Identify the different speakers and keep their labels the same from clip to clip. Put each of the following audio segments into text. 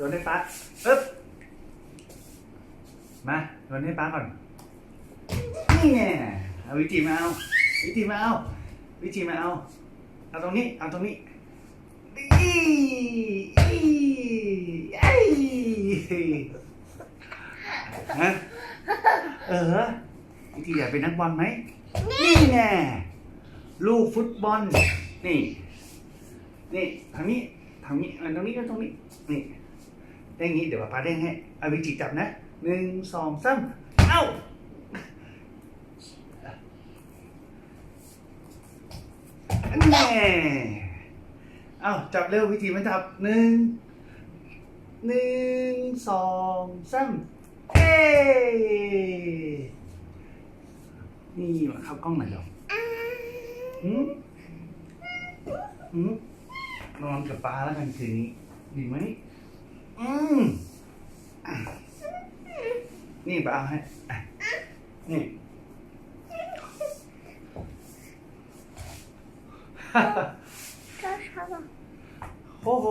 Speaker 1: ยนให้ป้าปึ๊บ มาโยนให้ป้าก่อน นี่ไงเอาวิจิมาเอา วิจิมาเอา วิจิมาเอา เอาตรงนี้ เอาตรงนี้อีอีไอ้ฮะเออวิจิอยากเป็นนักบอลไหม นี่ไงลูกฟุตบอล นี่ นี่ทางนี้ทางนี้อันตรงนี้ก็ตรงนี้ นี่ ด้อย่างนี้เดี๋ยวป้าเด้งให้เอาวิจิจับนะหนึ่งสองสามเอ้าแน่เอ้าจับเร็ววิธีมันจับหนึ่งหนึ่งสองสามเอ้นี่มาเข้ากล้องหน่อยเหรอหืมหืมนอนกับป้าแล้วกันคืนนี้ดีไหม อืมอ่ะนี่ป้าเอาให้อ่ะนี่
Speaker 2: 这啥吧？
Speaker 1: โอ้โห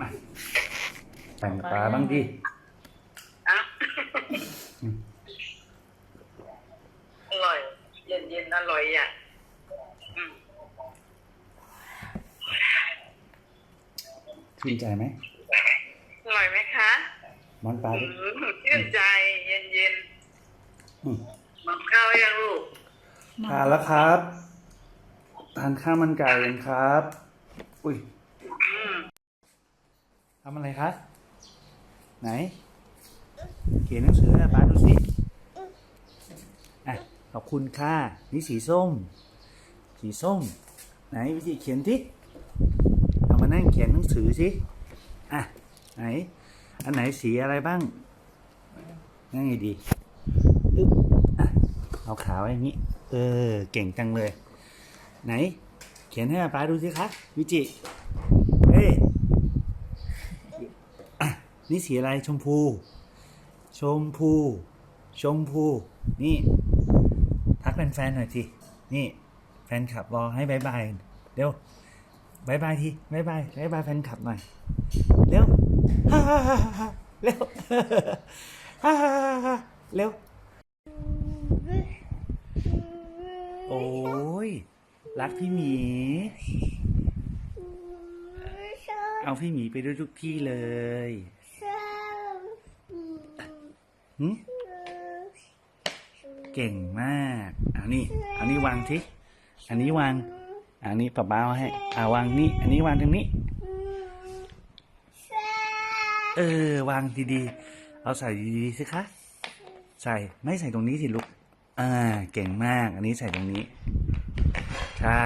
Speaker 1: มาแต่งกับป้าบ้างดิ
Speaker 3: อ่ะอร่อย เย็นเย็นๆอร่อยอ่ะอื
Speaker 1: ชื่นใจไหม
Speaker 3: อร่อยไหมคะ
Speaker 1: มอนปลา
Speaker 3: อื
Speaker 1: ดิ
Speaker 3: มชื่นใจเย็นเย็น
Speaker 1: อืม
Speaker 3: ๆมาข้าวยังลูก
Speaker 1: ทานแล้วครับ ทานข้าวมันไก่กันครับ อุ้ย
Speaker 3: อืม
Speaker 1: ทำอะไรคะไหน เขียนหนังสือให้ป้าดูสิอะขอบคุณค่ะนี่สีส้ม สีส้ม ไหนวิธีเขียนที่เอา มานั่งเขียนหนังสือสิ อะ ไหน อันไหนสีอะไรบ้างนั่งไงดีอึ๊บอะเอาขาวอย่างนี้ เออ เก่งจังเลย ไหน เขียนให้ป้าดูสิคะ วิจิ เฮ้ยนี่สีอะไรชมพู ชมพู ชมพู นี่ ทักเป็นแฟนๆหน่อยสิ นี่ แฟนคลับรอให้บายบายเร็ว บายบายทีบายบายบายบายแฟนคลับหน่อยเร็วฮ่าฮ่าฮ่าฮ่าเร็วฮ่าฮ่าฮ่าฮ่าเร็วโอ้ยรักพี่หมี เอาพี่หมีไปด้วยทุกที่เลยหึเก่งมากอันนี้อันนี้วางทิอันนี้วาง อันนี้ป้าบ้าเอาให้อ่าวางนี่อันนี้วางตรงนี้ เออ วางดีๆ เอาใส่ดีๆสิคะ ใส่ไม่ใส่ตรงนี้สิลูกอ่าเก่งมาก อันนี้ใส่ตรงนี้ ใช่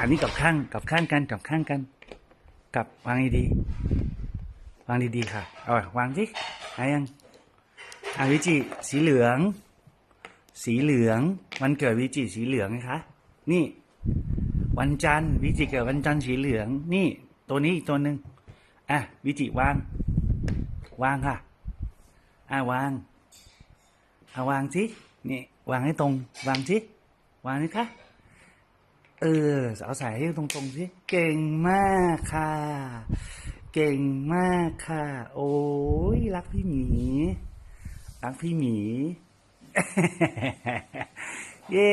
Speaker 1: อันนี้กับข้างกับข้างกันกับข้างกัน กับวางดีๆวางดีๆค่ะเอาวางสิอายังอาวิจิสีเหลือง สีเหลืองวันเกิดวิจิสีเหลืองนะคะนี่ วันจันทร์วิจิเกิดวันจันทร์สีเหลือง นี่ ตัวนี้อีกตัวหนึ่งอะวิจิวาง วางค่ะ อะวางอะวางสินี่วางให้ตรง วางสิวางนี่ค่ะเออเอาใส่ให้ตรงๆสิเก่งมากค่ะ เก่งมากค่ะ โอ้ยรักพี่หมีรักพี่หมี เย้